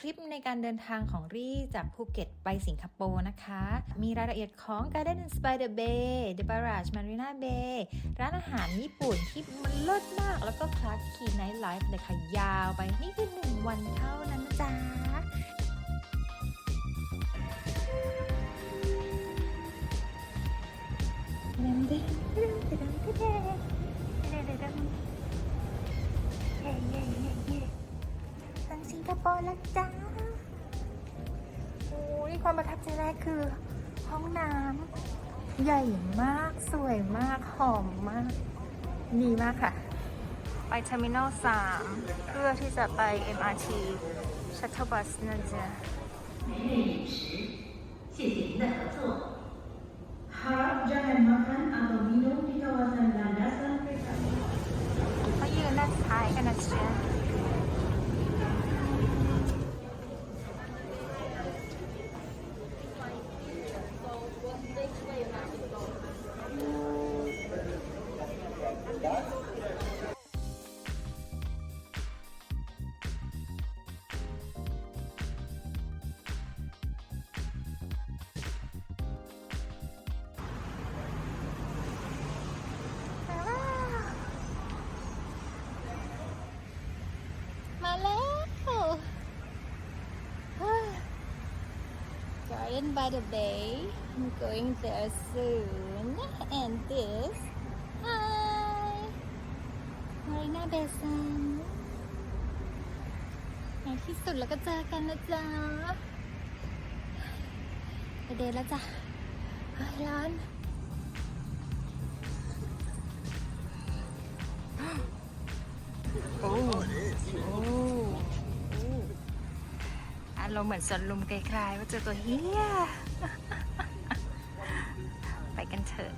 คลิปในการเดินทางของรี่จากภูเก็ตไปสิงคโปร์นะคะ มีรายละเอียดของ Garden and Spider Bay The Barrage Marina Bay ร้านอาหารญี่ปุ่นที่มันเลิศมาก แล้วก็คลาสคีไนท์ไลฟ์เลยค่ะยาวไปนี่คือหนึ่งวันเท่านั้นนะจ๊ะ ร์โปแล้วจ้าโอ้ยความประทับใจแรกคือ ห้องน้ำใหญ่มากสวยมาก หอมมาก ดีมากค่ะ ไปเทอร์มินอลสามเพื่อที่จะไป MRT ชัตเตอร์บัสนั่นจ้ะเขายืนด้านซ้ายกันนะจ๊ะ Garden by the Bay I'm going there soon and this Hi Marina Bay Sands ในที่สุดเราก็เจอกันนะจ๊ะไปเดินแล้วจ้ะเฮ้ยร้อนโอ้ โอ้อาเหมือนสวนลุมไกลๆว่าเจอตัวเฮียไปกันเถอะ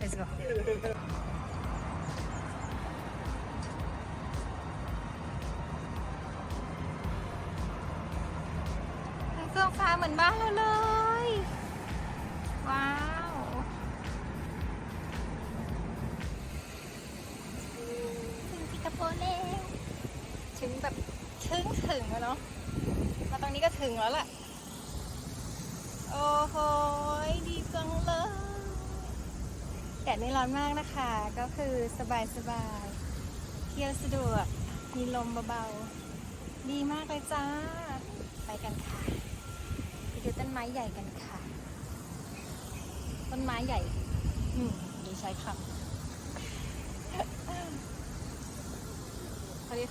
Let's go เครื่องฟ้าเหมือนบ้านเราเลย ว้าวถึงสิงคโปร์แล้ว ถึงถึงแล้วเนาะมาตรงนี้ก็ถึงแล้วแหละโอ้โหดีจังเลยแดดไม่ร้อนมากนะคะ ก็คือสบายสบายๆเที่ยวสะดวกมีลมเบาๆ ดีมากเลยจ้า ไปกันค่ะไปดูต้นไม้ใหญ่กันค่ะ ต้นไม้ใหญ่ อืมดีใช้คำเขาเรียก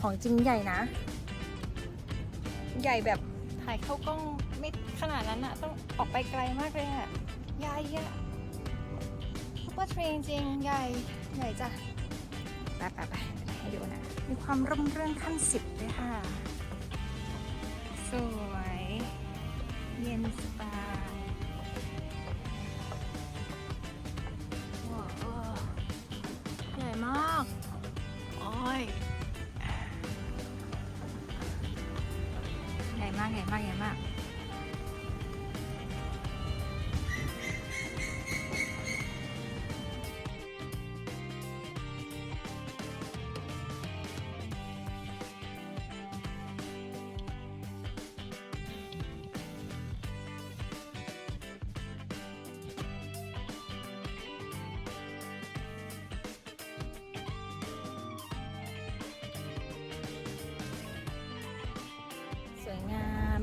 ของจริงใหญ่นะ ใหญ่แบบถ่ายเข้ากล้องไม่ขนาดนั้นอะต้องออกไปไกลมากเลยอะใหญ่อะซุปเปอร์เทรนจริงใหญ่ใหญ่จ้ะไปไปไปให้ดูนะ มีความร่มเรื่นขั้นสิบเลยค่ะ สวย เย็นสบาย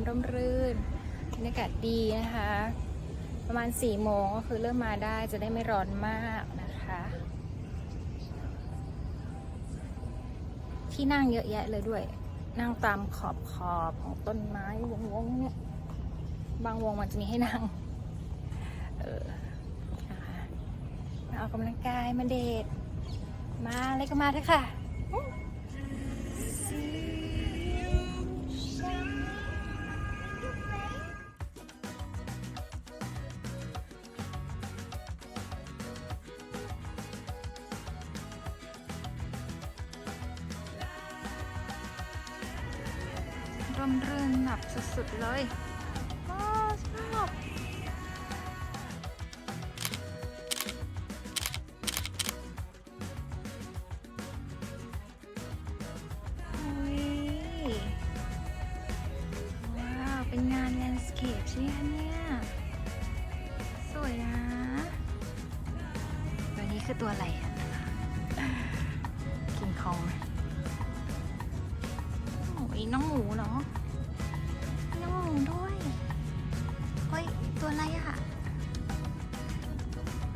ร่มรื่นบรรยากาศดีนะคะ ประมาณ4ี่โมงก็คือเริ่มมาได้จะได้ไม่ร้อนมากนะคะ ที่นั่งเยอะแยะเลยด้วย นั่งตามขอบขอบของต้นไม้วงๆเนี่ยบางวงมันจะมีให้นั่ง เออมาออกกำลังกายมาเดทมาอะไรก็มาเถอะค่ะร่ ตัวนี้คือตัวอะไรอะคิงคองไหมโอ้ยน้องหมูเหรอ น้องหมูด้วยเฮ้ย ตัวอะไรอะ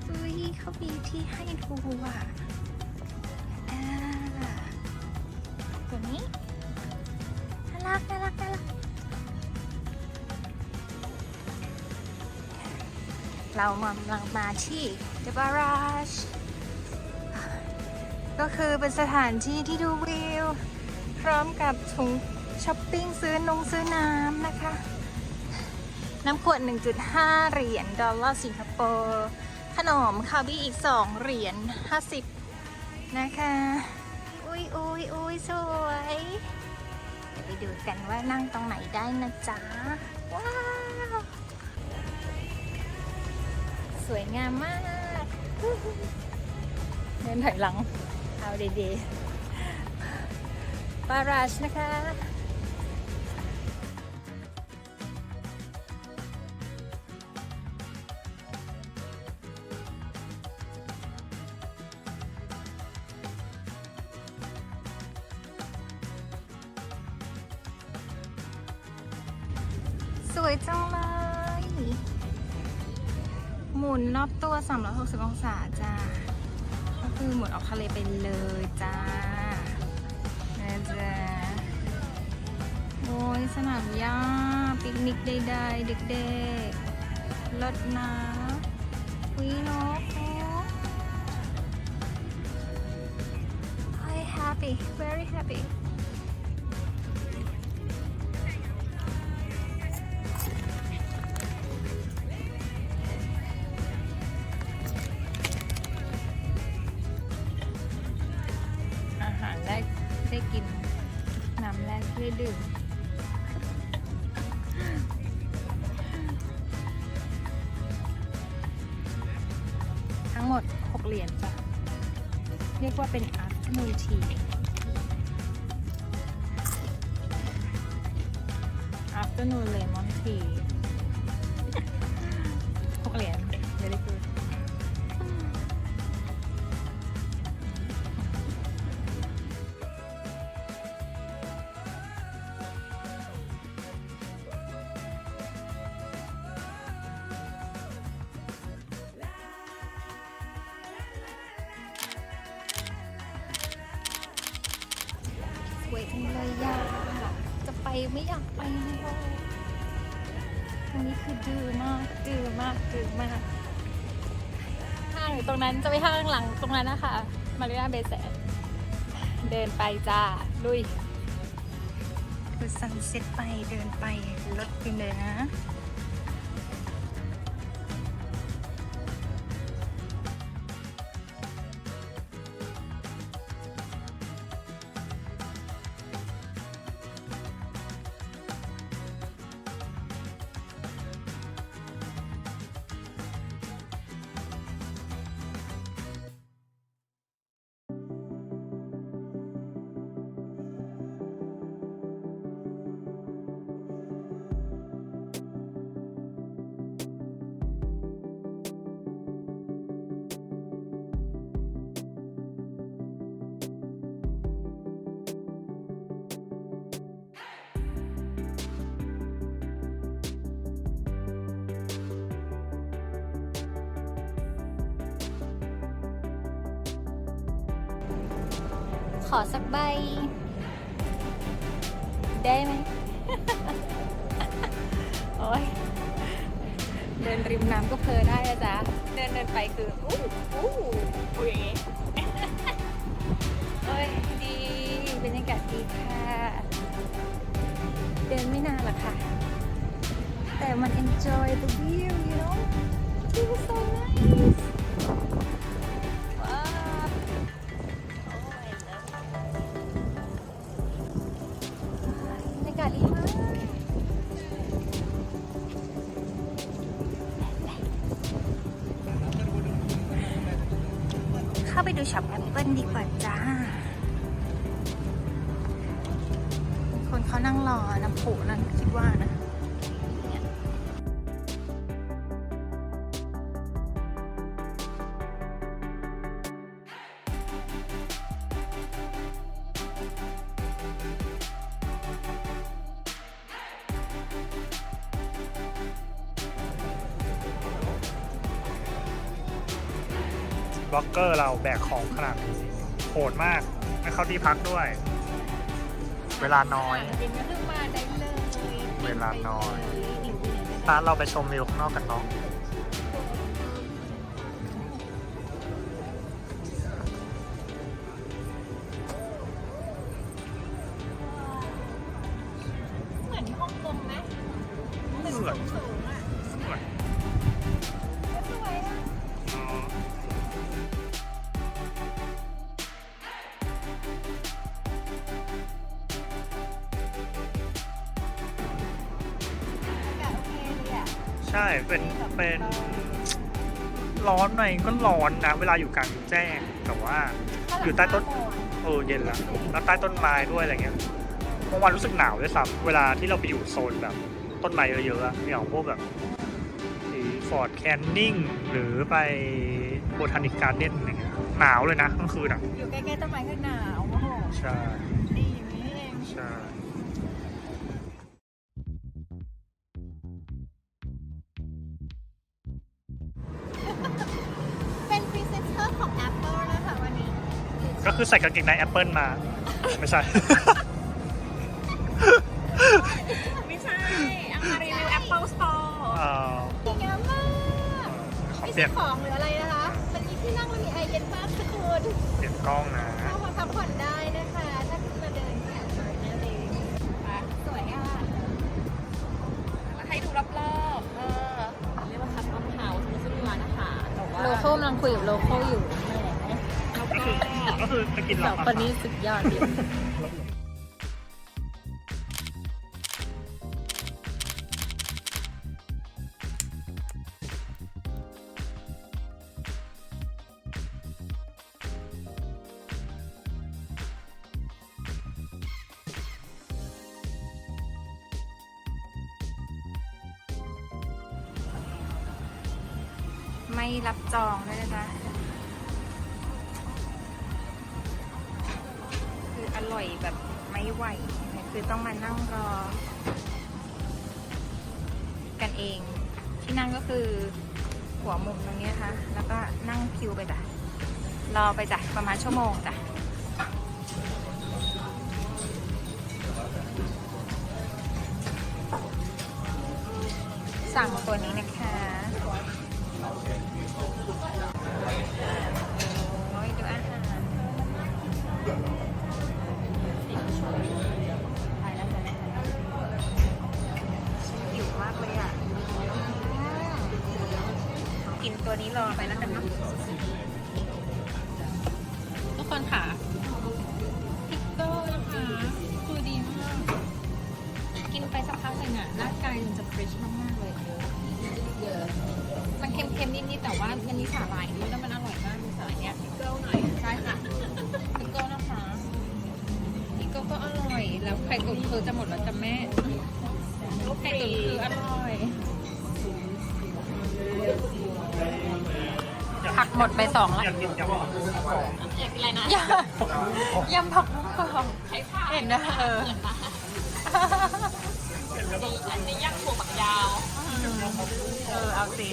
อุ้ยเขามีที่ให้ดูอะตัวนี้น่ารักน่ารักน่ารักเรามากำลังมาที่เดบาราช ก็คือเป็นสถานที่ที่ดูวิว พร้อมกับถุงช้อปปิ้งซื้อนงซื้อน้ำนะคะ น้ำขวด 1.5 เหรียญดอลลาร์สิงคโปร์ขนมคาบี้อีก 2 เหรียญ50 นะคะ อุ้ยอุ้ยอุ้ยสวยเดี๋ยวไปดูกันว่านั่งตรงไหนได้นะจ๊ะ ว้าว สวยงามมาก เดินถอยหลัง เอาดีๆบาราชนะคะ เด็กๆรถนะวินก I happy very happy Tea afternoon lemon tea คือดื้อมากดื้อมากดื้อมากห้างอยู่ตรงนั้นจะไปห้างหลังตรงนั้นนะคะมาริอาเบสเดินไปจ้า ลุยคือซันเซ็ตไปเดินไปรถไปเลยนะ ขอสักใบ ได้ไหม โอ้ยเดินริมน้ำก็เพลอได้นะจ๊ะ เดินเดินไปคือ อู้อู้อู้ย่ฮ้โอ้ยดีบรรยากาศดีค่ะ เดินไม่นานหรอกค่ะ แต่มัน enjoy the view you know it was so nice แอปเปิลดีกว่าจ้า คนเขานั่งรอน้ำผุนั่นคิดว่านะ อกเกอร์เราแบกของขนาดนี้โหดมากไม่เข้าที่พักด้วย เวลาน้อยบินก็คือมาได้เลยเวลาน้อยบินไปเลยร้านเราไปชมวิวข้างนอกกันเนาะ ร้อนหน่อยก็ร้อนนะเวลาอยู่กลางแจ้งแต่ว่า อยู่ใต้ต้น เออเย็นละแล้วใต้ต้นไม้ด้วยอะไรเงี้ยเมื่อวานรู้สึกหนาวด้วยซ้ำเวลาที่เราไปอยู่โซนแบบ ต้นไม้เยอะๆอะอย่างพวกแบบฟอร์ดแคนนิงหรือไปโบทานิกการ์เด้นอะไรเงี้ยหนาวเลยนะกลางคืนอะ อยู่ใกล้ๆต้นไม้ก็หนาวโอ้โหใช่ คือใส่กางเกงในแอปเปิลมา ไม่ใช่ ไม่ใช่เอามารีวิว Apple Store เอ่อดีงามมากขอไม่เปลี่ใช่ยนของหรืออะไรนะคะ มันมีที่นั่งมันมีแอร์เย็นมากทุกคนเปลี่ยนกล้องนะ เข้ามาพักผ่อนได้นะคะ ถ้าคุณมาเดินที่อ่างทองนั่นเองสวยอะให้ดูรอบๆ เออเรียกว่าคัสตอมเฮาส์ไม่ใช่ร้านอาหารแต่ว่าโลโก้กำลังคุยกับโลโก้อยู่ แล้วก็ ก็คือไปกินสหรองคนนี้สุดยอดเลยไม่รับจองด้วยนะจ๊ะ ร่อยแบบไม่ไหว คือต้องมานั่งรอ กันเอง ที่นั่งก็คือหัวมุมตรงนี้นะคะ แล้วก็นั่งคิวไปจ้ะ รอไปจ้ะ ประมาณชั่วโมงจ้ะสั่งตัวนี้นะคะ มีสาหร่ายด้แล้วมันอร่อยมากมีสายเนี้ยพิเกิลหน่อยใช่ค่ะพิกเกิลนะคะพิกเกิลก็อร่อยแล้วไข่ตุ๋นคือจะหมดแล้วจ้ะแม่ไข่ตุ๋นคืออร่อยผักหมดไปสองละอยากกินยำอยากกินอะไรนะยำยำผักบุ้งกรอบเห็นนะเอออันนี้ย่างถั่วฝักยาว เออ เอาสิ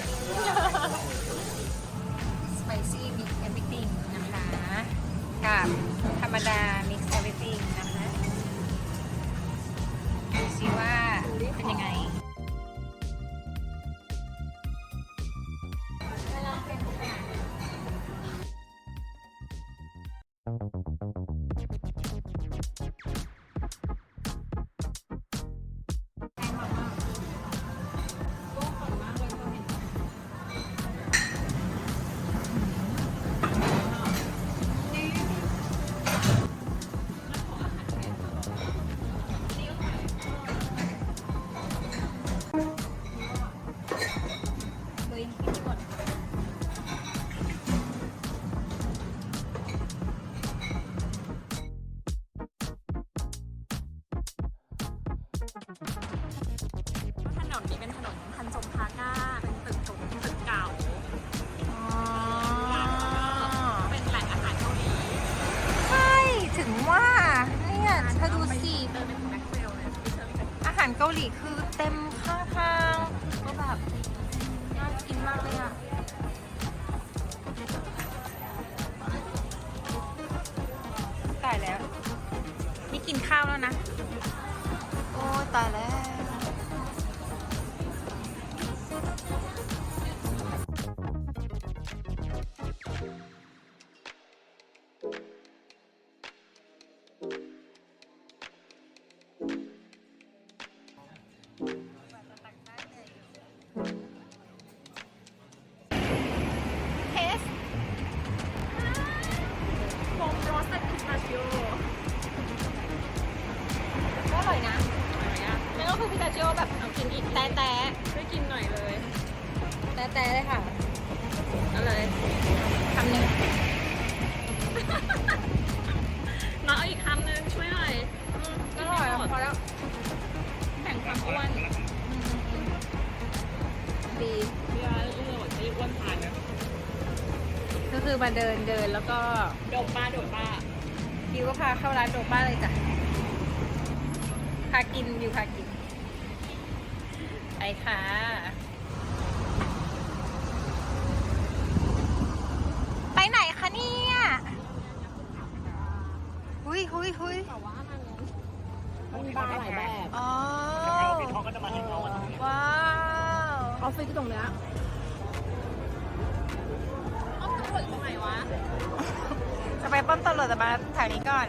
กับธรรมดา นะ โอ้ตายแล้ว มาเดินเดินแล้วก็ดมป้าดมป้าคิวก็พาเข้าร้านโดบ้าเลยจ้ะพากินอยู่พากินไปค่ะไปไหนคะเนี่ยหุยหุยหุยแต่ว่ามันมีบาร์หลายแบบอ๋อเขาก็จะมาให้เขาอะว้าว ออฟฟิศตรงเนี้ย ออฟฟิศตรงไหนวะ จะไปป้อมตำรวจแต่มาแถวนี้ก่อน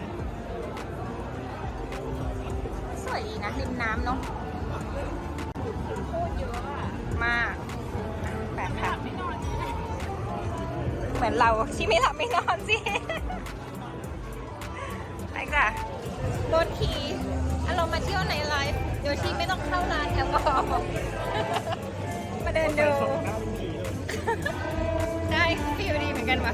สวยดีนะริมน้ำเนาะโคตรเยอะอะมากแปดพันไม่นอนใช่ไหมเหมือนเราที่ไม่หลับไม่นอนสิ ไปจ้ะโดนทีอารมณ์มาเที่ยวในไลฟ์โดยที่ไม่ต้องเข้าร้านแอลกอฮอล์มาเดินดูได้ฟิลดีเหมือน กันว่ะ